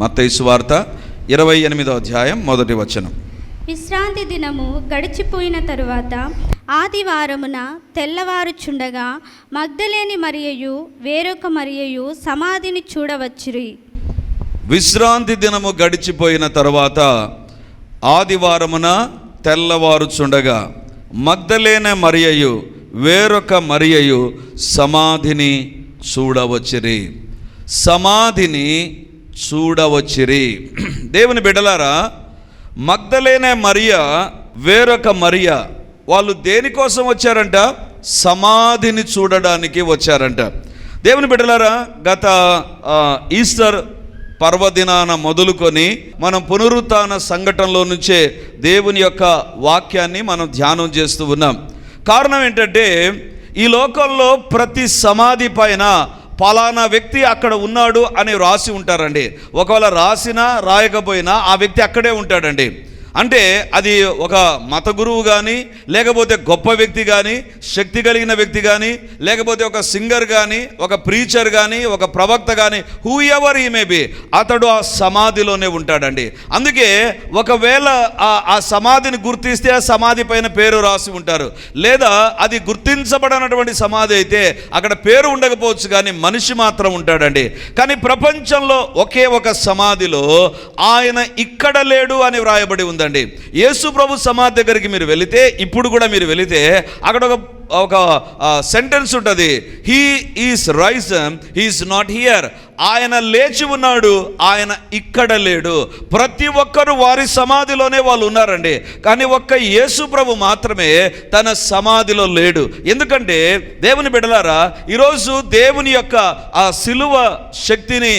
మత్తయి వార్త ఇరవై ఎనిమిదో అధ్యాయం మొదటి వచనం. విశ్రాంతి దినము గడిచిపోయిన తరువాత ఆదివారమున తెల్లవారుచుండగా మగ్ధలేని మరియయు వేరొక మరియయు సమాధిని చూడవచ్చిరి. విశ్రాంతి దినము గడిచిపోయిన తర్వాత ఆదివారమున తెల్లవారుచుండగా మగ్ధలేన మరియయు వేరొక మరియయు సమాధిని చూడవచ్చిరి. సమాధిని చూడవచ్చిరి. దేవుని బిడ్డలారా మగ్ధలేనే మరియ వేరొక మరియ. వాళ్ళు దేనికోసం వచ్చారంట? సమాధిని చూడడానికి వచ్చారంట. దేవుని బిడ్డలారా గత ఈస్టర్ పర్వదినాన మొదలుకొని మనం పునరుత్న సంఘటనలో నుంచే దేవుని యొక్క వాక్యాన్ని మనం ధ్యానం చేస్తూ ఉన్నాం. కారణం ఏంటంటే ఈ లోకంలో ప్రతి సమాధి పైన పలానా వ్యక్తి అక్కడ ఉన్నాడు అని రాసి ఉంటారండి. ఒకవేళ రాసినా రాయకపోయినా ఆ వ్యక్తి అక్కడే ఉంటాడండి. అంటే అది ఒక మత గురువు కానీ లేకపోతే గొప్ప వ్యక్తి కానీ శక్తి కలిగిన వ్యక్తి కానీ లేకపోతే ఒక సింగర్ కానీ ఒక ప్రీచర్ కానీ ఒక ప్రవక్త కానీ హూ ఎవర్ ఈ మే బి అతడు ఆ సమాధిలోనే ఉంటాడండి. అందుకే ఒకవేళ ఆ సమాధిని గుర్తిస్తే ఆ సమాధి పైన పేరు రాసి ఉంటారు. లేదా అది గుర్తించబడినటువంటి సమాధి అయితే అక్కడ పేరు ఉండకపోవచ్చు కానీ మనిషి మాత్రం ఉంటాడండి. కానీ ప్రపంచంలో ఒకే ఒక సమాధిలో ఆయన ఇక్కడ లేడు అని వ్రాయబడి ఉంది. ఉందండి. యేసు ప్రభు సమాధి దగ్గరికి మీరు వెళితే ఇప్పుడు కూడా మీరు వెళితే అక్కడ ఒక ఒక సెంటెన్స్ ఉంటుంది. He is risen he's not here ఆయన లేచి ఉన్నాడు ఆయన ఇక్కడ లేడు. ప్రతి ఒక్కరు వారి సమాధిలోనే వాళ్ళు ఉన్నారండి. కానీ ఒక్క యేసు ప్రభు మాత్రమే తన సమాధిలో లేడు. ఎందుకంటే దేవుని బిడలారా ఈరోజు దేవుని యొక్క ఆ సిలువ శక్తిని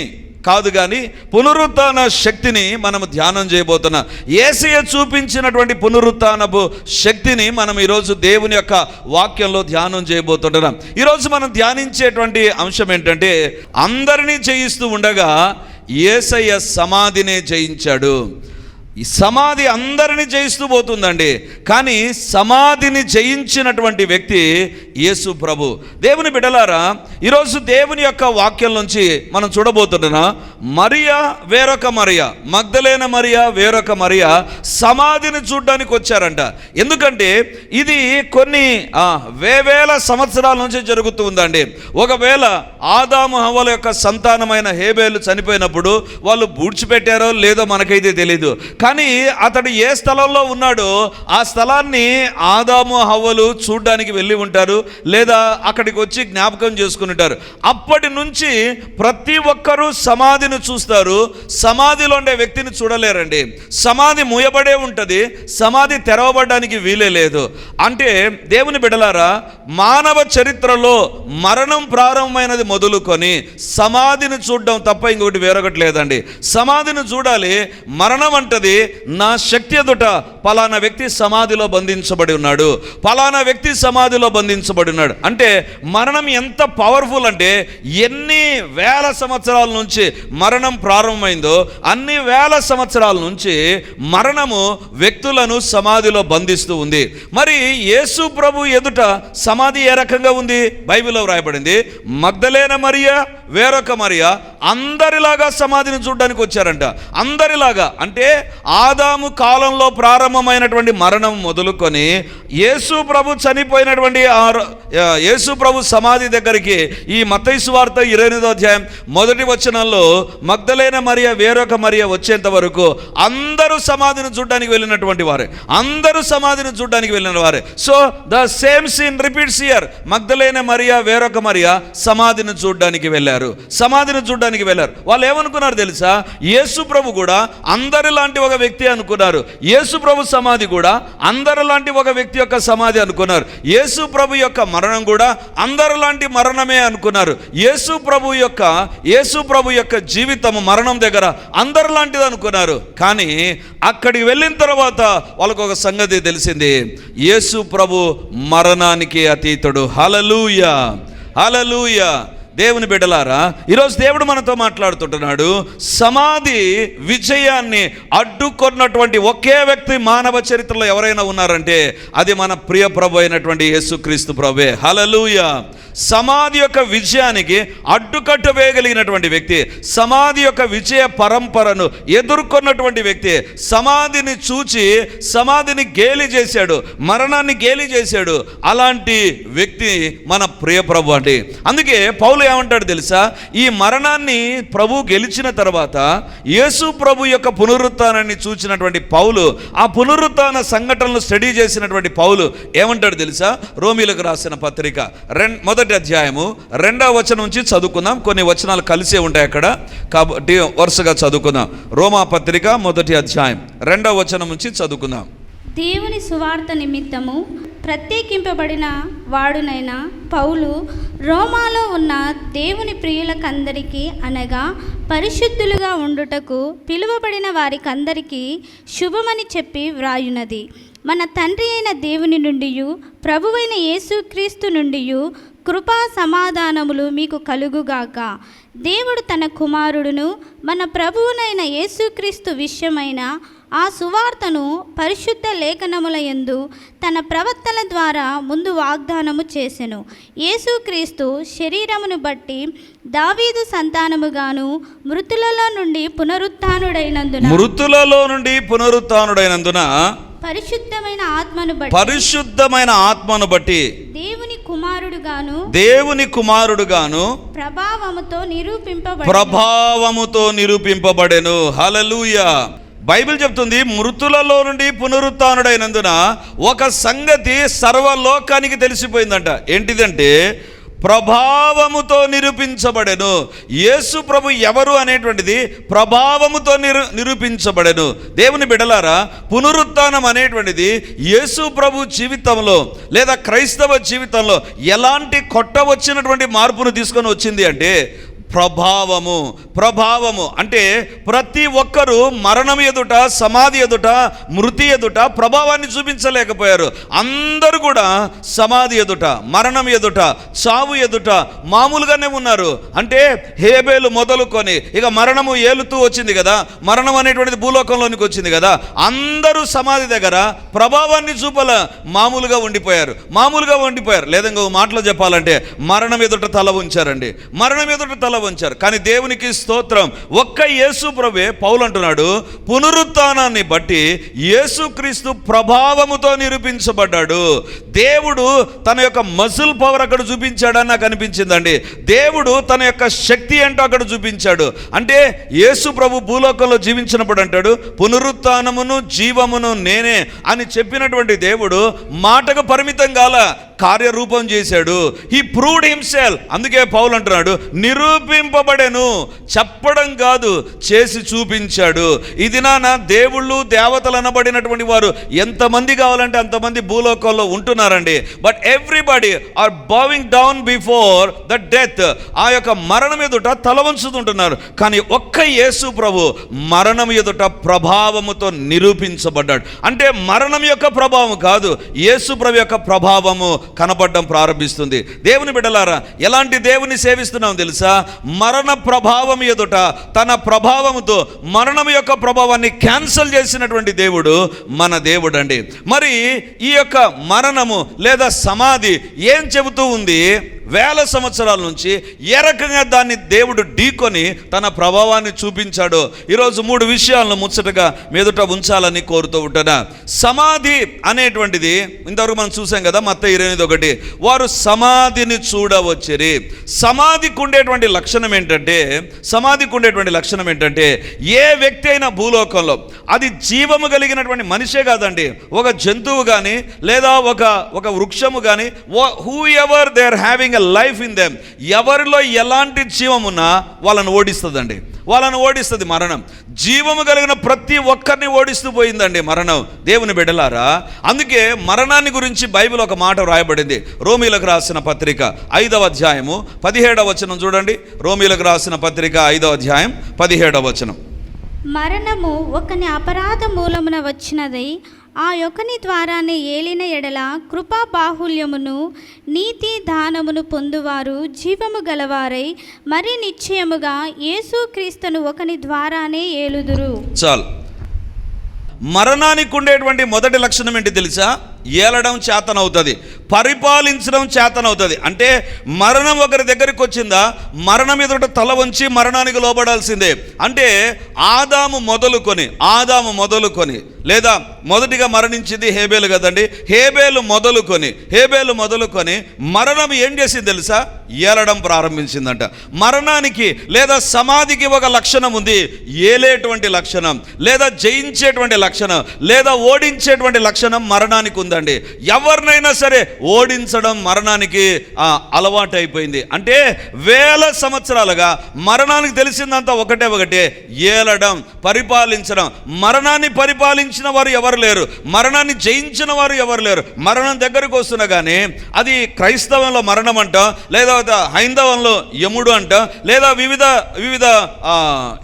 కాదు కానీ పునరుత్న శక్తిని మనం ధ్యానం చేయబోతున్నాం ఏసయ చూపించినటువంటి పునరుత్నపు శక్తిని మనం ఈరోజు దేవుని యొక్క వాక్యంలో ధ్యానం చేయబోతుంటున్నాం. ఈరోజు మనం ధ్యానించేటువంటి అంశం ఏంటంటే అందరినీ జయిస్తూ ఉండగా ఏసయ్య సమాధినే జయించాడు. ఈ సమాధి అందరిని జయిస్తూ పోతుందండి. కానీ సమాధిని జయించినటువంటి వ్యక్తి యేసు ప్రభు. దేవుని బిడలారా ఈరోజు దేవుని యొక్క వాక్యం నుంచి మనం చూడబోతున్నా మరియా వేరొక మరియా మగ్ధలేన మరియా వేరొక మరియా సమాధిని చూడ్డానికి వచ్చారంట. ఎందుకంటే ఇది కొన్ని వేవేల సంవత్సరాల నుంచి జరుగుతూ ఉందండి. ఒకవేళ ఆదాము హవల యొక్క సంతానమైన హేబేలు చనిపోయినప్పుడు వాళ్ళు బూడ్చిపెట్టారో లేదో మనకైతే తెలియదు కానీ అతడు ఏ స్థలంలో ఉన్నాడో ఆ స్థలాన్ని ఆదాము హవ్వలు చూడ్డానికి వెళ్ళి ఉంటారు లేదా అక్కడికి వచ్చి జ్ఞాపకం చేసుకుని ఉంటారు. అప్పటి నుంచి ప్రతి ఒక్కరూ సమాధిని చూస్తారు. సమాధిలో ఉండే వ్యక్తిని చూడలేరండి. సమాధి మూయబడే ఉంటుంది. సమాధి తెరవబడడానికి వీలే లేదు. అంటే దేవుని బిడలారా మానవ చరిత్రలో మరణం ప్రారంభమైనది మొదలుకొని సమాధిని చూడడం తప్ప ఇంకొకటి వేరొకటి లేదండి. సమాధిని చూడాలి మరణం అంటది. నా శక్తి ఎదుట పలానా వ్యక్తి సమాధిలో బంధించబడి ఉన్నాడు. పలానా వ్యక్తి సమాధిలో బంధించబడి ఉన్నాడు. అంటే మరణం ఎంత పవర్ఫుల్ అంటే ఎన్ని వేల సంవత్సరాల నుంచి మరణం ప్రారంభమైందో అన్ని వేల సంవత్సరాల నుంచి మరణము వ్యక్తులను సమాధిలో బంధిస్తూ ఉంది. మరి యేసు ప్రభు ఎదుట సమాధి ఏ రకంగా ఉంది? బైబిల్లో వ్రాయబడింది. మగ్ధలేన మరియా వేరొక మరియా అందరిలాగా సమాధిని చూడడానికి వచ్చారంట. అందరిలాగా అంటే ఆదాము కాలంలో ప్రారంభమైనటువంటి మరణం మొదలుకొని యేసు ప్రభు చనిపోయినటువంటి యేసు ప్రభు సమాధి దగ్గరికి ఈ మతైసు వార్త ఇరవై ఎనిమిదో అధ్యాయం మొదటి వచనంలో మగ్ధలైన మరియ వేరొక మరియ వచ్చేంత వరకు అందరూ సమాధిని చూడడానికి వెళ్ళినటువంటి వారే. అందరూ సమాధిని చూడడానికి వెళ్ళిన వారే. So the same scene repeats here మగ్ధలైన మరియ వేరొక మరియ సమాధిని చూడడానికి వెళ్ళారు. సమాధిని చూడడానికి వెళ్ళారు. వాళ్ళు ఏమనుకున్నారు తెలుసా? యేసు ప్రభు కూడా అందరిలాంటి ఒక వ్యక్తి అనుకున్నారు. యేసు ప్రభు సమాధి కూడా అందరిలాంటి ఒక వ్యక్తి యొక్క సమాధి అనుకున్నారు. యేసు ప్రభు యొక్క మరణం కూడా అందరిలాంటి మరణమే అనుకున్నారు. యేసు ప్రభు యొక్క యేసు ప్రభు యొక్క జీవితం మరణం దగ్గర అందరిలాంటిది అనుకున్నారు. కానీ అక్కడికి వెళ్ళిన తర్వాత వాళ్ళకు ఒక సంగతి తెలిసింది. యేసు ప్రభు మరణానికి అతీతుడు. హలలుయ హలలూయ దేవుని బిడ్డలారా ఈరోజు దేవుడు మనతో మాట్లాడుతుంటున్నాడు. సమాధి విజయాన్ని అడ్డుకొన్నటువంటి ఒకే వ్యక్తి మానవ చరిత్రలో ఎవరైనా ఉన్నారంటే అది మన ప్రియ ప్రభు అయినటువంటి యేసుక్రీస్తు ప్రభే. హలలుయ సమాధి యొక్క విజయానికి అడ్డుకట్టు వేయగలిగినటువంటి వ్యక్తి సమాధి యొక్క విజయ పరంపరను ఎదుర్కొన్నటువంటి వ్యక్తి సమాధిని చూచి సమాధిని గేలి చేశాడు మరణాన్ని గేలి చేశాడు. అలాంటి వ్యక్తి మన ప్రియ ప్రభు అండి. అందుకే పౌలు ఏమంటాడు తెలుసా? ఈ మరణాన్ని ప్రభు గెలిచిన తర్వాత యేసు ప్రభు యొక్క పునరుత్నాన్ని చూచినటువంటి పౌలు ఆ పునరుత్న సంఘటనలు స్టడీ చేసినటువంటి పౌలు ఏమంటాడు తెలుసా? రోమిలకు రాసిన పత్రిక రెం మొదటి అధ్యాయము రెండవ వచనం నుంచి చదువుకుందాం. కొన్ని వచనాలు కలిసే ఉంటాయి అక్కడ. కాబట్టి వరుసగా చదువుకుందాం. రోమా పత్రిక మొదటి అధ్యాయం రెండవ వచనం నుంచి చదువుకుందాం. దేవుని సువార్త నిమిత్తము ప్రత్యేకింపబడిన వాడునైన పౌలు రోమాలో ఉన్న దేవుని ప్రియులకందరికీ అనగా పరిశుద్ధులుగా ఉండుటకు పిలువబడిన వారికందరికీ శుభమని చెప్పి వ్రాయునది. మన తండ్రి అయిన దేవుని నుండి ప్రభువైన యేసుక్రీస్తు నుండి కృపా సమాధానములు మీకు కలుగుగాక. దేవుడు తన కుమారుడును మన ప్రభువునైన యేసుక్రీస్తు విషయమైన ఆ సువార్తను పరిశుద్ధ లేఖనముల యందు తన ప్రవక్తల ద్వారా ముందు వాగ్దానము చేసెను. యేసుక్రీస్తు శరీరమును బట్టి దావీదు సంతానముగాను మృతులలో నుండి పునరుత్థానుడైనందున మృతులలో నుండి పునరుత్థానుడైనందున పరిశుద్ధమైన ఆత్మను బట్టి పరిశుద్ధమైన ఆత్మను బట్టి దేవుని కుమారుడుగాను దేవుని కుమారుడుగాను ప్రభావముతో నిరూపింపబడి ప్రభావముతో నిరూపింపబడెను. హలలుయ బైబిల్ చెప్తుంది మృతులలో నుండి పునరుత్నుడైనందున ఒక సంగతి సర్వలోకానికి తెలిసిపోయిందంట. ఏంటిదంటే ప్రభావముతో నిరూపించబడెను. యేసు ప్రభు ఎవరు అనేటువంటిది ప్రభావముతో నిరు నిరూపించబడెను. దేవుని బిడలారా పునరుత్నం అనేటువంటిది యేసు ప్రభు జీవితంలో లేదా క్రైస్తవ జీవితంలో ఎలాంటి కొట్ట వచ్చినటువంటి మార్పును తీసుకొని వచ్చింది అంటే ప్రభావము ప్రభావము. అంటే ప్రతి ఒక్కరూ మరణం ఎదుట సమాధి ఎదుట మృతి ఎదుట ప్రభావాన్ని చూపించలేకపోయారు. అందరూ కూడా సమాధి ఎదుట మరణం ఎదుట చావు ఎదుట మామూలుగానే ఉన్నారు. అంటే హేబేలు మొదలుకొని ఇక మరణము ఏలుతూ వచ్చింది కదా మరణం అనేటువంటిది భూలోకంలోనికి వచ్చింది కదా అందరూ సమాధి దగ్గర ప్రభావాన్ని చూపల మామూలుగా ఉండిపోయారు. మామూలుగా ఉండిపోయారు. లేదా ఇంకో మాటలో చెప్పాలంటే మరణం ఎదుట తల ఉంచారండి. మరణం ఎదుట తల ఉంచారు. కానీ దేవునికి స్తోత్రం. ఒక్క యేసు ప్రభే పౌలు అంటున్నాడు పునరుత్థానాన్ని బట్టి యేసుక్రీస్తు ప్రభావముతో నిరూపించబడ్డాడు. దేవుడు తన యొక్క మజిల్ పవర్ అక్కడ చూపించాడని నాకు అనిపించిందండి. దేవుడు తన యొక్క శక్తి ఏంటో అక్కడ చూపించాడు. అంటే యేసు ప్రభు భూలోకంలో జీవించినప్పుడు అంటాడు పునరుత్నమును జీవమును నేనే అని చెప్పినటువంటి దేవుడు మాటకు పరిమితం కాల కార్యరూపం చేశాడు. ఈ ప్రూవ్డ్ హిమ్సెల్ అందుకే పౌలు అంటున్నాడు చూపింపబడెను. చెప్పడం కాదు చేసి చూపించాడు. ఇది నాన్న దేవుళ్ళు దేవతలు అనబడినటువంటి వారు ఎంతమంది కావాలంటే అంతమంది భూలోకంలో ఉంటున్నారండి. But everybody are bowing down before the death ఆ యొక్క మరణం ఎదుట తల వంచుతుంటున్నారు. కానీ ఒక్క యేసు ప్రభు మరణం ఎదుట ప్రభావముతో నిరూపించబడ్డాడు. అంటే మరణం యొక్క ప్రభావం కాదు యేసు ప్రభు యొక్క ప్రభావము కనబడడం ప్రారంభిస్తుంది. దేవుని బిడ్డలారా ఎలాంటి దేవుని సేవిస్తున్నాం తెలుసా? మరణ ప్రభావం ఎదుట తన ప్రభావముతో మరణం యొక్క ప్రభావాన్ని క్యాన్సల్ చేసినటువంటి దేవుడు మన దేవుడు అండి మరి ఈ యొక్క మరణము లేదా సమాధి ఏం చెబుతూ ఉంది? వేల సంవత్సరాల నుంచి ఏ రకంగా దాన్ని దేవుడు ఢీకొని తన ప్రభావాన్ని చూపించాడో ఈరోజు మూడు విషయాలను ముచ్చటగా మీదుట ఉంచాలని కోరుతూ ఉంటాను. సమాధి అనేటువంటిది ఇంతవరకు మనం చూసాం కదా మత్త ఇరవై ఒకటి. వారు సమాధిని చూడవచ్చిరి. సమాధికి ఉండేటువంటి లక్షణం ఏంటంటే సమాధికి ఉండేటువంటి లక్షణం ఏంటంటే ఏ వ్యక్తి అయినా భూలోకంలో అది జీవము కలిగినటువంటి మనిషే కాదండి. ఒక జంతువు కానీ లేదా ఒక ఒక వృక్షము కానీ whoever they are having a life in them ఎవరిలో ఎలాంటి జీవం ఉన్నా వాళ్ళని ఓడిస్తుందండి. వాళ్ళని ఓడిస్తుంది మరణం. జీవము కలిగిన ప్రతి ఒక్కరిని ఓడిస్తూ పోయిందండి మరణం. దేవుని బిడ్డలారా అందుకే మరణాన్ని గురించి బైబిల్ ఒక మాట వ్రాయబడింది. రోమీలకు రాసిన పత్రిక ఐదవ అధ్యాయము పదిహేడవ వచనం చూడండి. రోమీలకు రాసిన పత్రిక ఐదవ అధ్యాయం పదిహేడవ వచనం. మరణము ఒకని అపరాధ మూలమున వచ్చినది. ఆ యొక్కని ద్వారానే ఏలిన ఎడల కృపా బాహుల్యమును నీతి దానమును పొందువారు జీవము గలవారై మరి నిశ్చయముగా యేసుక్రీస్తును ఒకని ద్వారానే ఏలుదురు. చాలు. మరణానికి ఉండేటువంటి మొదటి లక్షణం ఏంటి తెలుసా? ఏలడం చేతనవుతుంది పరిపాలించడం చేతనవుతుంది. అంటే మరణం ఒకరి దగ్గరికి వచ్చిందా? మరణం ఎదుట తల వంచి మరణానికి లోబడాల్సిందే. అంటే ఆదాము మొదలుకొని ఆదాము మొదలుకొని లేదా మొదటిగా మరణించింది హేబేలు కదండి. హేబేలు మొదలుకొని హేబేలు మొదలుకొని మరణం ఏం చేసింది తెలుసా? ఏలడం ప్రారంభించిందంట. మరణానికి లేదా సమాధికి ఒక లక్షణం ఉంది ఏలేటువంటి లక్షణం లేదా జయించేటువంటి లక్షణం లేదా ఓడించేటువంటి లక్షణం మరణానికి ఉంది. ఉందండి. ఎవరినైనా సరే ఓడించడం మరణానికి అలవాటు అయిపోయింది అంటే వేల సంవత్సరాలుగా మరణానికి తెలిసిందంతా ఒకటే ఒకటే ఏలడం పరిపాలించడం. మరణాన్ని పరిపాలించిన వారు ఎవరు లేరు? మరణాన్ని జయించిన వారు ఎవరు లేరు? మరణం దగ్గరకు వస్తున్నా కానీ అది క్రైస్తవంలో మరణం అంట లేదా హైందవంలో యముడు అంట లేదా వివిధ వివిధ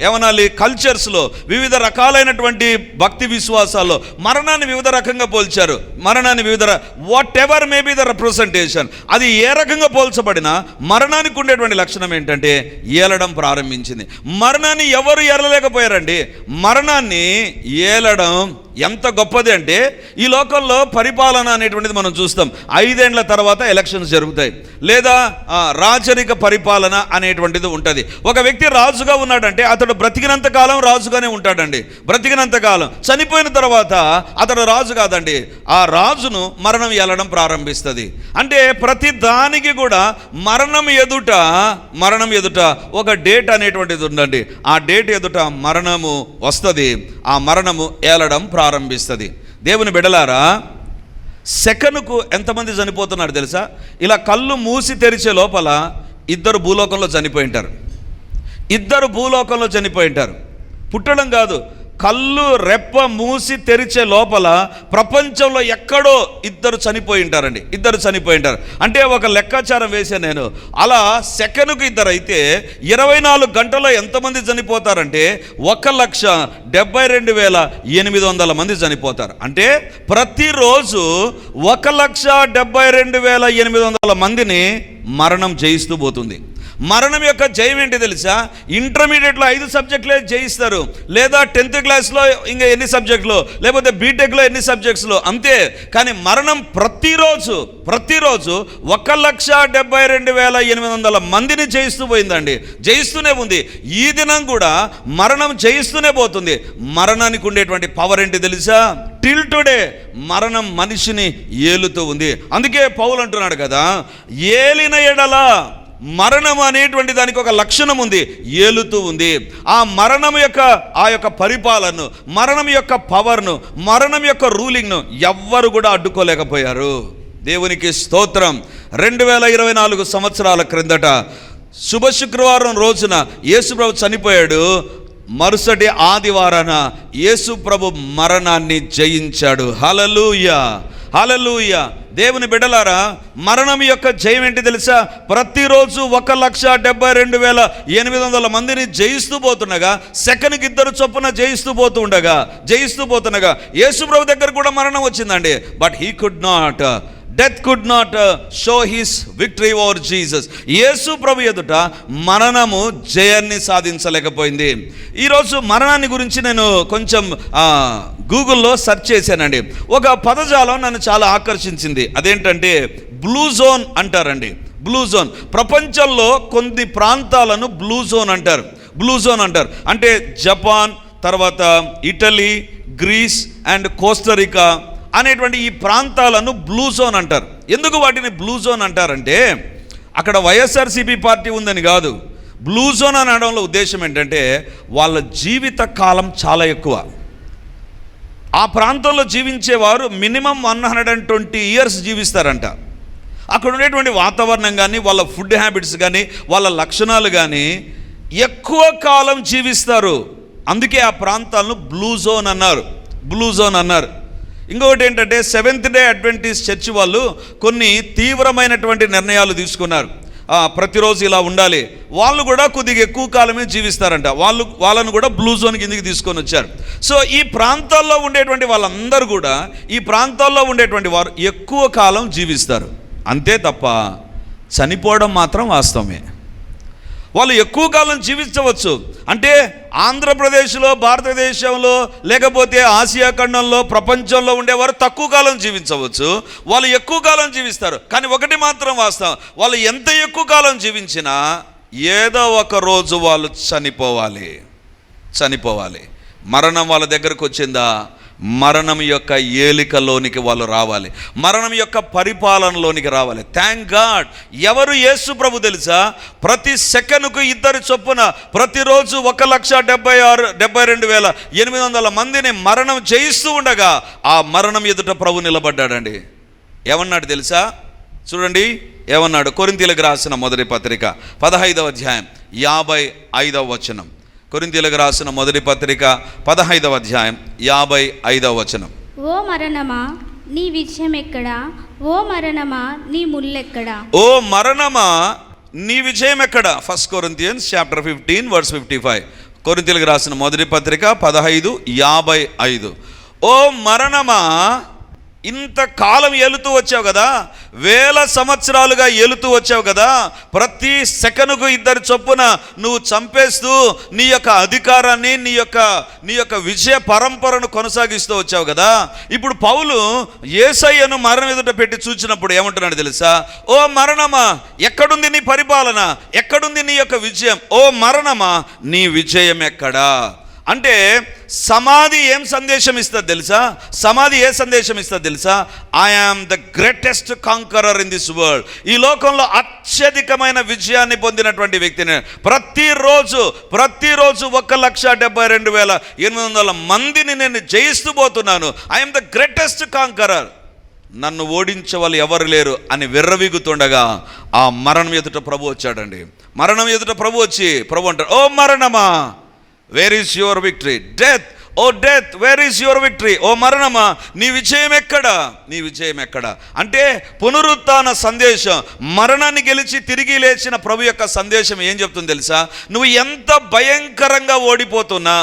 ఏమనాలి కల్చర్స్లో వివిధ రకాలైనటువంటి భక్తి విశ్వాసాల్లో మరణాన్ని వివిధ రకంగా పోల్చారు. మరణాన్ని వివిధ whatever may be the representation అది ఏ రకంగా పోల్చబడినా మరణానికి ఉండేటువంటి లక్షణం ఏంటంటే ఏలడం ప్రారంభించింది. మరణాన్ని ఎవరు ఏలలేకపోయారండి? మరణాన్ని ఏలడం ఎంత గొప్పది అంటే ఈ లోకంలో పరిపాలన అనేటువంటిది మనం చూస్తాం. ఐదేండ్ల తర్వాత ఎలక్షన్స్ జరుగుతాయి. లేదా రాజరిక పరిపాలన అనేటువంటిది ఉంటుంది. ఒక వ్యక్తి రాజుగా ఉన్నాడంటే అతడు బ్రతికినంత కాలం రాజుగానే ఉంటాడండి. బ్రతికినంత కాలం. చనిపోయిన తర్వాత అతడు రాజు కాదండి. ఆ రాజును మరణం ఏలడం ప్రారంభిస్తుంది. అంటే ప్రతి దానికి కూడా మరణం ఎదుట మరణం ఎదుట ఒక డేట్ అనేటువంటిది ఉందండి. ఆ డేట్ ఎదుట మరణము వస్తుంది. ఆ మరణము ఏలడం ప్రారంభిస్తుంది. దేవుని బిడలారా సెకనుకు ఎంతమంది చనిపోతున్నారు తెలుసా? ఇలా కళ్ళు మూసి తెరిచే లోపల ఇద్దరు భూలోకంలో చనిపోయి ఉంటారు ఇద్దరు భూలోకంలో చనిపోయి ఉంటారు పుట్టడం కాదు. కళ్ళు రెప్ప మూసి తెరిచే లోపల ప్రపంచంలో ఎక్కడో ఇద్దరు చనిపోయి ఉంటారండి. ఇద్దరు చనిపోయి ఉంటారు. అంటే ఒక లెక్కాచారం వేసే నేను. అలా సెకనుకు ఇద్దరు అయితే ఇరవై నాలుగు గంటల్లో ఎంతమంది చనిపోతారంటే ఒక లక్ష డెబ్బై రెండు వేల ఎనిమిది వందల మంది చనిపోతారు. అంటే ప్రతిరోజు ఒక లక్ష డెబ్బై రెండు వేల ఎనిమిది వందల మందిని మరణం జయిస్తూ పోతుంది. మరణం యొక్క జయం ఏంటి తెలుసా? ఇంటర్మీడియట్లో ఐదు సబ్జెక్టులే జయిస్తారు. లేదా టెన్త్ క్లాస్లో ఇంకా ఎన్ని సబ్జెక్టులు లేకపోతే బీటెక్లో ఎన్ని సబ్జెక్ట్స్లో అంతే. కానీ మరణం ప్రతిరోజు ప్రతిరోజు ఒక లక్ష డెబ్బై రెండు వేల ఎనిమిది వందల మందిని జయిస్తూ పోయిందండి. జయిస్తూనే ఉంది. ఈ దినం కూడా మరణం జయిస్తూనే పోతుంది. మరణానికి ఉండేటువంటి పవర్ ఏంటి తెలుసా? టిల్ టుడే మరణం మనిషిని ఏలుతూ ఉంది. అందుకే పౌలు అంటున్నాడు కదా ఏలిన ఎడల మరణం అనేటువంటి దానికి ఒక లక్షణం ఉంది ఏలుతూ ఉంది. ఆ మరణం యొక్క ఆ యొక్క పరిపాలనను మరణం యొక్క పవర్ను మరణం యొక్క రూలింగ్ను ఎవ్వరు కూడా అడ్డుకోలేకపోయారు. దేవునికి స్తోత్రం. రెండు వేల ఇరవై నాలుగు సంవత్సరాల క్రిందట శుభ శుక్రవారం రోజున యేసుప్రభు చనిపోయాడు. మరుసటి ఆదివారాన యేసు ప్రభు మరణాన్ని జయించాడు. హలలుయ హలలుయ దేవుని బిడ్డలారా మరణం యొక్క జయం ఏంటి తెలుసా? ప్రతిరోజు ఒక లక్ష డెబ్బై రెండు వేల ఎనిమిది వందల మందిని జయిస్తూ పోతుండగా సెకండ్కి ఇద్దరు చొప్పున జయిస్తూ పోతూ ఉండగా జయిస్తూ పోతుండగా యేసుప్రభు దగ్గర కూడా మరణం వచ్చిందండి. But he could not death could not show his victory over Jesus యేసు ప్రభు ఎదుట మరణము జయాన్ని సాధించలేకపోయింది. ఈరోజు మరణాన్ని గురించి నేను కొంచెం గూగుల్లో సెర్చ్ చేశానండి. ఒక పదజాలం నన్ను చాలా ఆకర్షించింది. అదేంటంటే బ్లూ జోన్ అంటారండి. Blue zone. ప్రపంచంలో కొన్ని ప్రాంతాలను బ్లూ జోన్ అంటారు. బ్లూ జోన్ అంటారు. అంటే జపాన్ తర్వాత ఇటలీ గ్రీస్ అండ్ కోస్టరికా అనేటువంటి ఈ ప్రాంతాలను బ్లూ జోన్ అంటారు. ఎందుకు వాటిని బ్లూ జోన్ అంటారంటే అక్కడ వైఎస్ఆర్సీపీ పార్టీ ఉందని కాదు. బ్లూ జోన్ అని అనడంలో ఉద్దేశం ఏంటంటే వాళ్ళ జీవిత కాలం చాలా ఎక్కువ. ఆ ప్రాంతంలో జీవించేవారు minimum one hundred and twenty years జీవిస్తారంట. అక్కడ ఉండేటువంటి వాతావరణం కానీ వాళ్ళ ఫుడ్ హ్యాబిట్స్ కానీ వాళ్ళ లక్షణాలు కానీ ఎక్కువ కాలం జీవిస్తారు. అందుకే ఆ ప్రాంతాలను బ్లూ జోన్ అన్నారు. బ్లూ జోన్ అన్నారు. ఇంకొకటి ఏంటంటే సెవెంత్ డే అడ్వెంటీస్ చర్చ్ వాళ్ళు కొన్ని తీవ్రమైనటువంటి నిర్ణయాలు తీసుకున్నారు. ప్రతిరోజు ఇలా ఉండాలి. వాళ్ళు కూడా కొద్దిగా ఎక్కువ కాలమే జీవిస్తారంట. వాళ్ళు వాళ్ళను కూడా బ్లూ జోన్ కిందికి తీసుకొని వచ్చారు. సో ఈ ప్రాంతాల్లో ఉండేటువంటి వాళ్ళందరూ కూడా ఈ ప్రాంతాల్లో ఉండేటువంటి వారు ఎక్కువ కాలం జీవిస్తారు. అంతే తప్ప చనిపోవడం మాత్రం వాస్తవమే. వాళ్ళు ఎక్కువ కాలం జీవించవచ్చు. అంటే ఆంధ్రప్రదేశ్లో భారతదేశంలో లేకపోతే ఆసియా ఖండంలో ప్రపంచంలో ఉండేవారు తక్కువ కాలం జీవించవచ్చు. వాళ్ళు ఎక్కువ కాలం జీవిస్తారు. కానీ ఒకటి మాత్రం వాస్తవం. వాళ్ళు ఎంత ఎక్కువ కాలం జీవించినా ఏదో ఒక రోజు వాళ్ళు చనిపోవాలి. చనిపోవాలి. మరణం వాళ్ళ దగ్గరకు వచ్చిందా? మరణం యొక్క ఏలికలోనికి వాళ్ళు రావాలి. మరణం యొక్క పరిపాలనలోనికి రావాలి. థ్యాంక్ గాడ్ ఎవరు యేసు ప్రభు తెలుసా? ప్రతి సెకనుకు ఇద్దరు చొప్పున ప్రతిరోజు ఒక లక్ష డెబ్బై ఆరు డెబ్బై రెండు వేల ఎనిమిది వందల మందిని మరణం చేయిస్తూ ఉండగా ఆ మరణం ఎదుట ప్రభు నిలబడ్డాడండి. ఏమన్నాడు తెలుసా? చూడండి ఏమన్నాడు? కొరింతీలకు రాసిన మొదటి పత్రిక పదహైదవ అధ్యాయం యాభై ఐదవ వచనం. కొరింతీలకు రాసిన మొదటి పత్రిక పదహైదవ అధ్యాయం యాభై ఐదవ వచనం. ఓ మరణమా నీ విజయం ఎక్కడా? ఓ మరణమా నీ ముల్లెక్కడా? ఓ మరణమా నీ విజయం ఎక్కడ? First Corinthians chapter fifteen verse fifty five కొరింతీలకు రాసిన మొదటి పత్రిక పదహైదు యాభై ఐదు. ఓ మరణమా ఇంతకాలం ఏలుతూ వచ్చావు కదా వేల సంవత్సరాలుగా ఏలుతూ వచ్చావు కదా ప్రతి సెకనుకు ఇద్దరు చొప్పున నువ్వు చంపేస్తూ నీ యొక్క అధికారాన్ని నీ యొక్క నీ యొక్క విజయ పరంపరను కొనసాగిస్తూ వచ్చావు కదా. ఇప్పుడు పౌలు ఏసయ్యను మరణం ఎదుట పెట్టి చూచినప్పుడు ఏమంటున్నాడు తెలుసా? ఓ మరణమా ఎక్కడుంది నీ పరిపాలన? ఎక్కడుంది నీ యొక్క విజయం? ఓ మరణమా నీ విజయం ఎక్కడా? అంటే సమాధి ఏం సందేశం ఇస్తుంది తెలుసా? సమాధి ఏ సందేశం ఇస్తుంది తెలుసా? I am the greatest conqueror in this world ఈ లోకంలో అత్యధికమైన విజయాన్ని పొందినటువంటి వ్యక్తిని ప్రతిరోజు ప్రతిరోజు ఒక లక్ష డెబ్బై రెండు వేల ఎనిమిది వందల మందిని నేను జయిస్తూ పోతున్నాను. ఐఎమ్ ద గ్రేటెస్ట్ కాంకరర్ నన్ను ఓడించే వాళ్ళు ఎవరు లేరు అని విర్రవీగుతుండగా ఆ మరణం ఎదుట ప్రభు వచ్చాడండి. మరణం ఎదుట ప్రభు వచ్చి ప్రభు అంటాడు ఓ మరణమా? Where is your victory death O death where is your victory ఓ మరణమా? నీ విజయం ఎక్కడ? నీ విజయం ఎక్కడ? అంటే పునరుత్న సందేశం మరణాన్ని గెలిచి తిరిగి లేచిన ప్రభు యొక్క సందేశం ఏం చెప్తుంది తెలుసా? నువ్వు ఎంత భయంకరంగా ఓడిపోతున్నా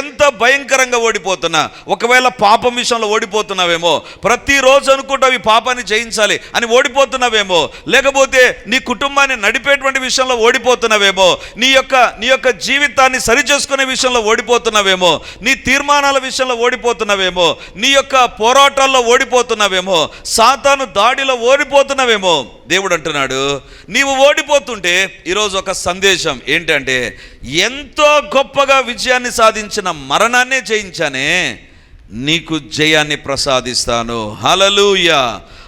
ఎంత భయంకరంగా ఓడిపోతున్నా ఒకవేళ పాపం విషయంలో ఓడిపోతున్నావేమో ప్రతిరోజు అనుకుంటూ అవి పాపాన్ని జయించాలి అని ఓడిపోతున్నావేమో లేకపోతే నీ కుటుంబాన్ని నడిపేటువంటి విషయంలో ఓడిపోతున్నావేమో నీ యొక్క నీ యొక్క జీవితాన్ని సరిచేసుకునే విషయంలో ఓడిపోతున్నావేమో నీ తీర్మానాల విషయంలో ఓడిపోతున్నావేమో నీ యొక్క పోరాటాల్లో ఓడిపోతున్నావేమో సాతాను దాడిలో ఓడిపోతున్నావేమో దేవుడు అంటున్నాడు నీవు ఓడిపోతుంటే ఈరోజు ఒక సందేశం ఏంటంటే ఎంతో గొప్పగా విజయాన్ని సాధించిన మరణాన్నే జయించానే నీకు జయాన్ని ప్రసాదిస్తాను. హలలుయ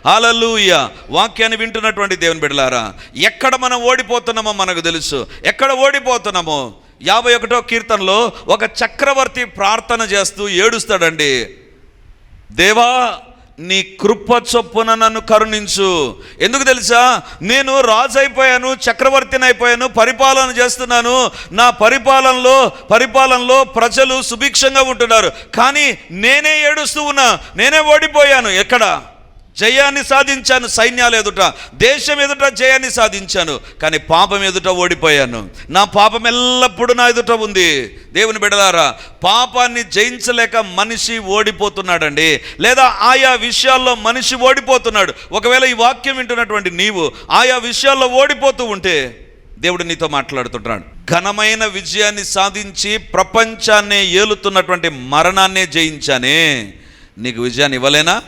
హలలుయ వాక్యాన్ని వింటున్నటువంటి దేవుని బిడ్డలారా ఎక్కడ మనం ఓడిపోతున్నామో మనకు తెలుసు. ఎక్కడ ఓడిపోతున్నామో? యాభై ఒకటో కీర్తనలో ఒక చక్రవర్తి ప్రార్థన చేస్తూ ఏడుస్తాడండి. దేవా నీ కృప చొప్పున నన్ను కరుణించు. ఎందుకు తెలుసా? నేను రాజు అయిపోయాను చక్రవర్తిని అయిపోయాను పరిపాలన చేస్తున్నాను. నా పరిపాలనలో పరిపాలనలో ప్రజలు సుభిక్షంగా ఉంటున్నారు. కానీ నేనే ఏడుస్తూ ఉన్నా నేనే ఓడిపోయాను. ఎక్కడ? జయాన్ని సాధించాను సైన్యాలు ఎదుట దేశం ఎదుట జయాన్ని సాధించాను కానీ పాపం ఎదుట ఓడిపోయాను. నా పాపం ఎల్లప్పుడూ నా ఎదుట ఉంది. దేవుని బిడలారా పాపాన్ని జయించలేక మనిషి ఓడిపోతున్నాడండి. లేదా ఆయా విషయాల్లో మనిషి ఓడిపోతున్నాడు. ఒకవేళ ఈ వాక్యం వింటున్నటువంటి నీవు ఆయా విషయాల్లో ఓడిపోతూ ఉంటే దేవుడు నీతో మాట్లాడుతుంటున్నాడు ఘనమైన విజయాన్ని సాధించి ప్రపంచాన్నే ఏలుతున్నటువంటి మరణాన్నే జయించానే. నీకు విజయాన్ని ఇవ్వలేనా?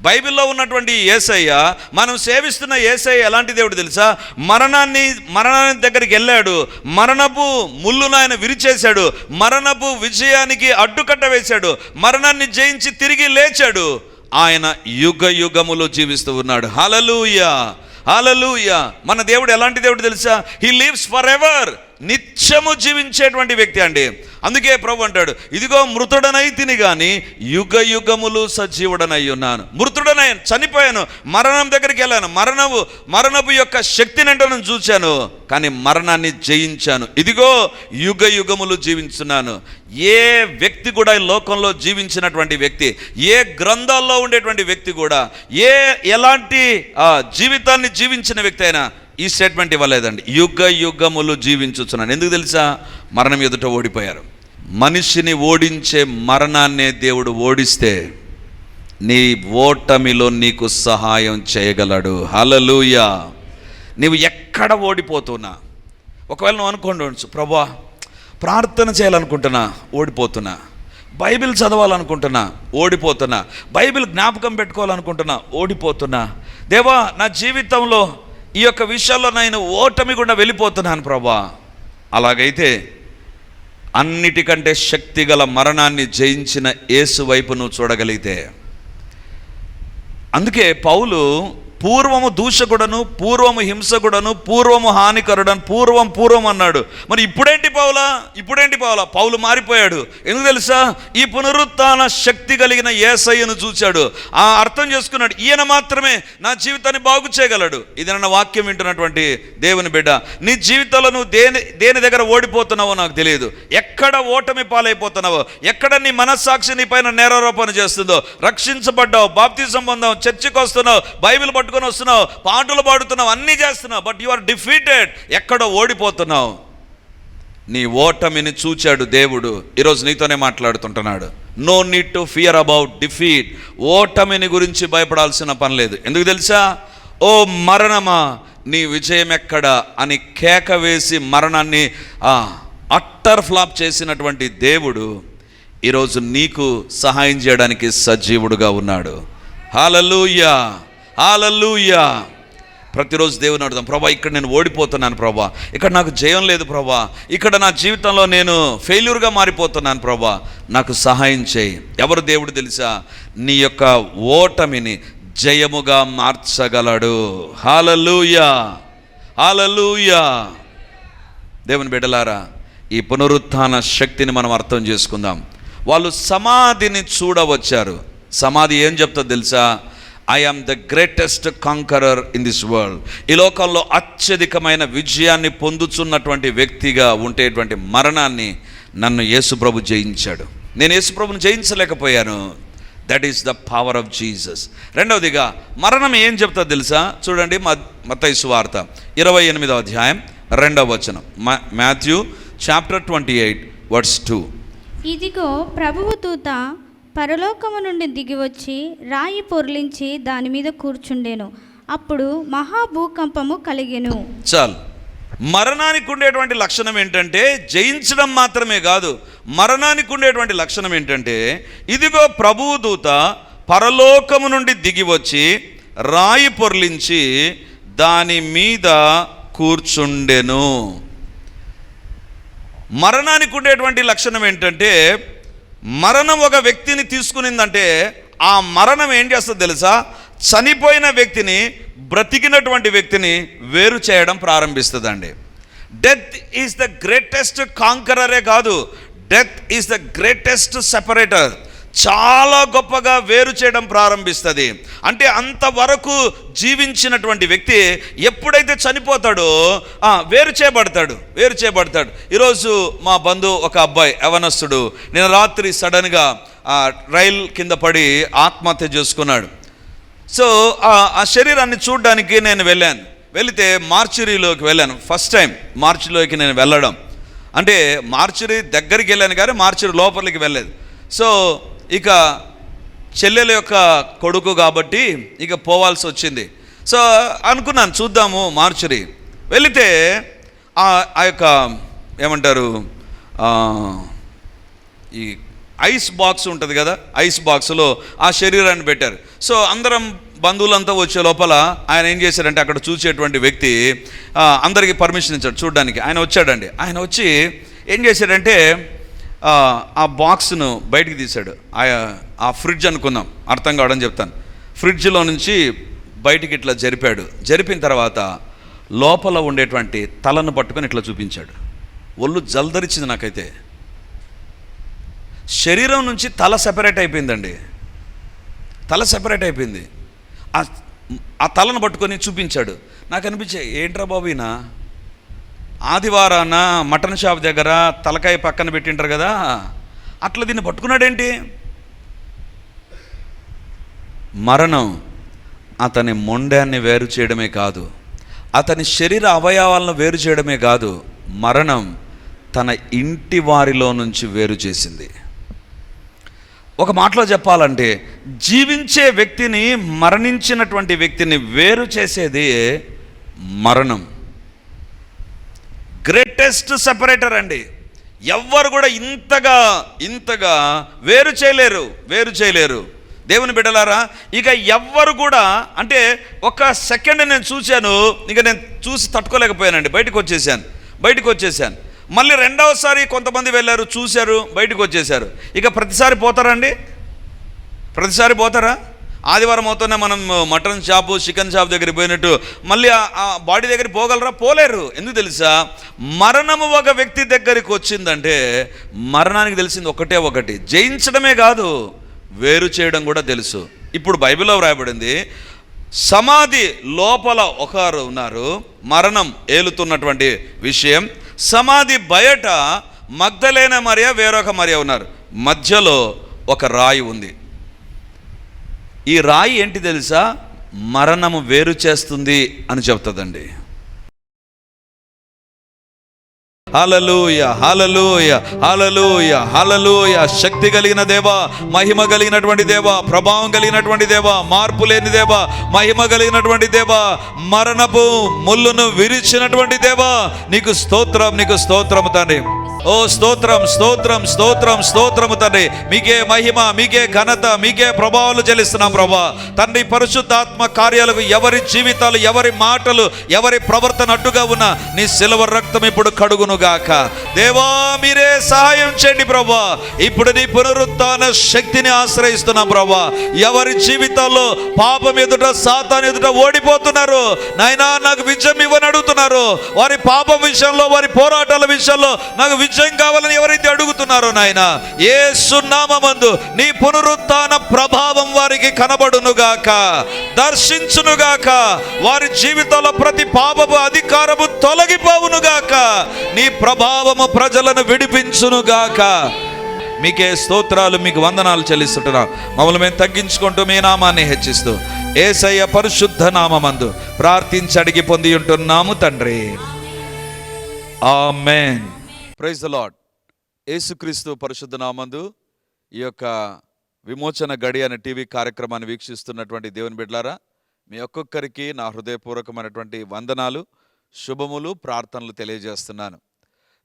బైబిల్లో ఉన్నటువంటి ఏసయ్య మనం సేవిస్తున్న ఏసయ్య ఎలాంటి దేవుడు తెలుసా? మరణాన్ని మరణాన్ని దగ్గరికి వెళ్ళాడు మరణపు ముళ్ళును ఆయన విరిచేశాడు మరణపు విజయానికి అడ్డుకట్ట వేశాడు మరణాన్ని జయించి తిరిగి లేచాడు. ఆయన యుగ యుగములో జీవిస్తూ ఉన్నాడు. హలలుయ హలలుయ మన దేవుడు ఎలాంటి దేవుడు తెలుసా? హీ లివ్స్ ఫర్ ఎవర్ నిత్యము జీవించేటువంటి వ్యక్తి అండి. అందుకే ప్రభు అంటాడు ఇదిగో మృతుడనై తిని కానీ యుగ యుగములు సజీవుడనై ఉన్నాను. మృతుడనై చనిపోయాను మరణం దగ్గరికి వెళ్ళాను. మరణము మరణపు యొక్క శక్తిని నేను చూశాను కానీ మరణాన్ని జయించాను. ఇదిగో యుగ యుగములు జీవించున్నాను. ఏ వ్యక్తి కూడా ఈ లోకంలో జీవించినటువంటి వ్యక్తి ఏ గ్రంథాల్లో ఉండేటువంటి వ్యక్తి కూడా ఏ ఎలాంటి జీవితాన్ని జీవించిన వ్యక్తి అయినా ఈ స్టేట్మెంట్ ఇవ్వలేదండి. యుగ యుగములు జీవించుచున్నాను. ఎందుకు తెలుసా? మరణం ఎదుట ఓడిపోయారు. మనిషిని ఓడించే మరణాన్నే దేవుడు ఓడిస్తే నీ ఓటమిలో నీకు సహాయం చేయగలడు. హలలుయా నీవు ఎక్కడ ఓడిపోతున్నా? ఒకవేళ నువ్వు అనుకోండి ప్రభా ప్రార్థన చేయాలనుకుంటున్నా ఓడిపోతున్నా. బైబిల్ చదవాలనుకుంటున్నా ఓడిపోతున్నా. బైబిల్ జ్ఞాపకం పెట్టుకోవాలనుకుంటున్నా ఓడిపోతున్నా. దేవా నా జీవితంలో ఈ యొక్క విషయాల్లో నేను ఓటమి గుండా వెళ్ళిపోతున్నాను ప్రభా. అలాగైతే అన్నిటికంటే శక్తిగల మరణాన్ని జయించిన యేసు వైపు నువ్వు చూడగలిగితే. అందుకే పౌలు పూర్వము దూషకుడను పూర్వము హింసకుడను పూర్వము హానికరుడను పూర్వం పూర్వం అన్నాడు. మరి ఇప్పుడేంటి పౌలా ఇప్పుడేంటి పౌలా పౌలు మారిపోయాడు. ఎందుకు తెలుసా? ఈ పునరుత్న శక్తి కలిగిన ఏసయ్యను చూశాడు. ఆ అర్థం చేసుకున్నాడు. ఈయన మాత్రమే నా జీవితాన్ని బాగు చేయగలడు. ఇది నన్న వాక్యం వింటున్నటువంటి దేవుని బిడ్డ. నీ జీవితంలో నువ్వు దేని దేని దగ్గర ఓడిపోతున్నావో నాకు తెలియదు. ఎక్కడ ఓటమి పాలైపోతున్నావో ఎక్కడ నీ మనస్సాక్షి నీ పైన నేరారోపణ చేస్తుందో రక్షించబడ్డావు బాప్తిజం పొందావు చర్చికి వస్తున్నావు బైబిల్ పట్టుకొని వస్తున్నావు పాటలు పాడుతున్నావు అన్నీ చేస్తున్నావు బట్ యు ఆర్ డిఫీటెడ్ ఎక్కడో ఓడిపోతున్నావు. నీ ఓటమిని చూచాడు దేవుడు. ఈరోజు నీతోనే మాట్లాడుతుంటున్నాడు. No need to fear about defeat ఓటమిని గురించి భయపడాల్సిన పని లేదు. ఎందుకు తెలుసా? ఓ మరణమా నీ విజయం ఎక్కడ అని కేక వేసి మరణాన్ని అట్టర్ ఫ్లాప్ చేసినటువంటి దేవుడు ఈరోజు నీకు సహాయం చేయడానికి సజీవుడుగా ఉన్నాడు. Hallelujah hallelujah. ప్రతిరోజు దేవుని అడుగుతాం ప్రభా ఇక్కడ నేను ఓడిపోతున్నాను ప్రభా. ఇక్కడ నాకు జయం లేదు ప్రభా. ఇక్కడ నా జీవితంలో నేను ఫెయిల్యూర్గా మారిపోతున్నాను ప్రభా. నాకు సహాయం చేయి. ఎవరు దేవుడు తెలుసా? నీ యొక్క ఓటమిని జయముగా మార్చగలడు. హాలలుయా. హాలలుయా. దేవుని బిడ్డలారా ఈ పునరుత్థాన శక్తిని మనం అర్థం చేసుకుందాం. వాళ్ళు సమాధిని చూడవచ్చారు. సమాధి ఏం చెప్తా తెలుసా? I the greatest conqueror in this world ఈ లోకంలో అత్యధికమైన విజయాన్ని పొందుతున్నటువంటి వ్యక్తిగా ఉండేటువంటి మరణాన్ని నన్ను యేసుప్రభు జయించాడు. నేను యేసుప్రభుని జయించలేకపోయాను. That is the power of Jesus రెండవదిగా మరణం ఏం చెప్తా తెలుసా? చూడండి మతైసు వార్త. ఇరవై ఎనిమిదవ అధ్యాయం రెండవ వచనం. మా- Matthew chapter twenty eight verse two. ఇదిగో ప్రభువు దూత పరలోకము నుండి దిగివచ్చి రాయి పొర్లించి దాని మీద కూర్చుండెను. అప్పుడు మహాభూకంపము కలిగెను. చాలు. మరణానికి ఉండేటువంటి లక్షణం ఏంటంటే జయించడం మాత్రమే కాదు మరణానికి ఉండేటువంటి లక్షణం ఏంటంటే ఇదిగో ప్రభువు దూత పరలోకము నుండి దిగి వచ్చి రాయి పొర్లించి దాని మీద కూర్చుండెను. మరణానికి ఉండేటువంటి లక్షణం ఏంటంటే మరణం ఒక వ్యక్తిని తీసుకునిందంటే ఆ మరణం ఏం చేస్తుందో తెలుసా? చనిపోయిన వ్యక్తిని బ్రతికినటువంటి వ్యక్తిని వేరు చేయడం ప్రారంభిస్తుందండి. డెత్ ఈజ్ ద గ్రేటెస్ట్ కాంకరరే కాదు. Death is the greatest separator చాలా గొప్పగా వేరు చేయడం ప్రారంభిస్తుంది. అంటే అంతవరకు జీవించినటువంటి వ్యక్తి ఎప్పుడైతే చనిపోతాడో వేరు చేయబడతాడు వేరు చేయబడతాడు. ఈరోజు మా బంధువు ఒక అబ్బాయి యవనస్తుడు. నేను రాత్రి సడన్గా రైల్ కింద పడి ఆత్మహత్య చేసుకున్నాడు. సో ఆ- ఆ శరీరాన్ని చూడడానికి నేను వెళ్ళాను. వెళితే మార్చురీలోకి వెళ్ళాను. ఫస్ట్ టైం మార్చిలోకి నేను వెళ్ళడం. అంటే మార్చురీ దగ్గరికి వెళ్ళాను కానీ మార్చురీ లోపలికి వెళ్ళలేదు. సో ఇక చెల్లెల యొక్క కొడుకు కాబట్టి ఇక పోవాల్సి వచ్చింది. సో అనుకున్నాను చూద్దాము మార్చురి. వెళితే ఆ ఆ యొక్క ఏమంటారు ఈ ఐస్ బాక్స్ ఉంటుంది కదా ఐస్ బాక్స్లో ఆ శరీరాన్ని పెట్టారు. సో అందరం బంధువులంతా వచ్చే లోపల ఆయన ఏం చేశారంటే అక్కడ చూసేటువంటి వ్యక్తి అందరికీ పర్మిషన్ ఇచ్చాడు చూడడానికి. ఆయన వచ్చాడండి. ఆయన వచ్చి ఏం చేశాడంటే ఆ, బాక్స్ను బయటికి తీశాడు. ఆ- ఆ ఫ్రిడ్జ్ అనుకుందాం అర్థం కావడం చెప్తాను. ఫ్రిడ్జ్లో నుంచి బయటికి ఇట్లా జరిపాడు. జరిపిన తర్వాత లోపల ఉండేటువంటి తలను పట్టుకొని ఇట్లా చూపించాడు. ఒళ్ళు జల్దరిచింది నాకైతే. శరీరం నుంచి తల సెపరేట్ అయిపోయిందండి. తల సెపరేట్ అయిపోయింది. ఆ ఆ తలను పట్టుకొని చూపించాడు. నాకు అనిపించే ఏంట్రా బాబు ఈయన? ఆదివారాన మటన్ షాప్ దగ్గర తలకాయ పక్కన పెట్టింటారు కదా అట్లా దీన్ని పట్టుకున్నాడేంటి? మరణం అతని మొండాన్ని వేరు చేయడమే కాదు అతని శరీర అవయవాలను వేరు చేయడమే కాదు మరణం తన ఇంటి వారిలో నుంచి వేరు చేసింది. ఒక మాటలో చెప్పాలంటే జీవించే వ్యక్తిని మరణించినటువంటి వ్యక్తిని వేరు చేసేది మరణం. గ్రేటెస్ట్ సెపరేటర్ అండి. ఎవ్వరు కూడా ఇంతగా ఇంతగా వేరు చేయలేరు వేరు చేయలేరు. దేవుని బిడ్డలారా ఇక ఎవ్వరు కూడా అంటే ఒక సెకండ్ నేను చూశాను ఇక నేను చూసి తట్టుకోలేకపోయానండి. బయటకు వచ్చేసాను బయటకు వచ్చేసాను. మళ్ళీ రెండవసారి కొంతమంది వెళ్ళారు చూశారు బయటకు వచ్చేసారు. ఇక ప్రతిసారి పోతారండి ప్రతిసారి పోతారా? ఆదివారం అవుతూనే మనం మటన్ షాపు చికెన్ షాప్ దగ్గరికి పోయినట్టు మళ్ళీ ఆ- బాడీ దగ్గరికి పోగలరా? పోలేరు. ఎందుకు తెలుసా? మరణము ఒక వ్యక్తి దగ్గరికి వచ్చిందంటే మరణానికి తెలిసింది ఒకటే ఒకటి. జయించడమే కాదు వేరు చేయడం కూడా తెలుసు. ఇప్పుడు బైబిల్లో వ్రాయబడింది సమాధి లోపల ఒకరు ఉన్నారు మరణం ఏలుతున్నటువంటి విషయం. సమాధి బయట మగ్ధలైన మరియ వేరొక మరియ ఉన్నారు. మధ్యలో ఒక రాయి ఉంది. ఈ రాయి ఏంటి తెలుసా? మరణము వేరు చేస్తుంది అని చెప్తుందండి. హలలుయ హలలుయ హలలుయ హలలుయ శక్తి కలిగిన దేవా మహిమ కలిగినటువంటి దేవా ప్రభావం కలిగినటువంటి దేవా మార్పు లేని దేవా మహిమ కలిగినటువంటి దేవా మరణపు ముళ్ళును విరిచినటువంటి దేవా. నీకు స్తోత్రం నీకు స్తోత్రం తండ్రి. ఓ స్తోత్రం స్తోత్రం స్తోత్రం స్తోత్రము తండ్రి. మీకే మహిమ మీకే ఘనత మీకే ప్రభావాలు చెల్లిస్తున్నాం ప్రభా. తండ్రి పరిశుద్ధాత్మ కార్యాలకు ఎవరి జీవితాలు ఎవరి మాటలు ఎవరి ప్రవర్తన అడ్డుగా ఉన్న నీ సిల్వర్ రక్తం ఇప్పుడు గాక. దేవా మీరే సహాయం చేయండి ప్రభా. ఇప్పుడు నీ పునరుత్థాన శక్తిని ఆశ్రయిస్తున్నాం ప్రభా. ఎవరి జీవితాల్లో పాపం ఎదుట సాతాన్ ఎదుట ఓడిపోతున్నారు? నాయనా నాకు విజయం ఇవ్వని అడుగుతున్నారు. వారి పాపం విషయంలో వారి పోరాటాల విషయంలో నాకు విజయం కావాలని ఎవరైతే అడుగుతున్నారో నాయన ఏ సున్నామందు నీ పునరుత్థాన ప్రభావం వారికి కనబడునుగాక దర్శించునుగాక వారి జీవితంలో ప్రతి పాపపు అధికారము తొలగిపోవునుగాక నీ ప్రభావము ప్రజలను విడిపించునుగాక మీకే స్తోత్రాలు మీకు వందనాలు చెల్లిస్తుంటున్నా. మమ్మల్ని మేము తగ్గించుకుంటూ మీ నామాన్ని హెచ్చిస్తూ. ఏసయ్య పరిశుద్ధ నామమందు ప్రార్థించి అడిగి పొంది ఉంటున్నాము తండ్రి. ఆమెన్. ప్రైజ్ లాడ్ యేసుక్రీస్తు పరిశుద్ధ నామందు ఈ యొక్క విమోచన గడి అనే టీవీ కార్యక్రమాన్ని వీక్షిస్తున్నటువంటి దేవుని బిడ్లారా మీ ఒక్కొక్కరికి నా హృదయపూర్వకమైనటువంటి వందనాలు శుభములు ప్రార్థనలు తెలియజేస్తున్నాను.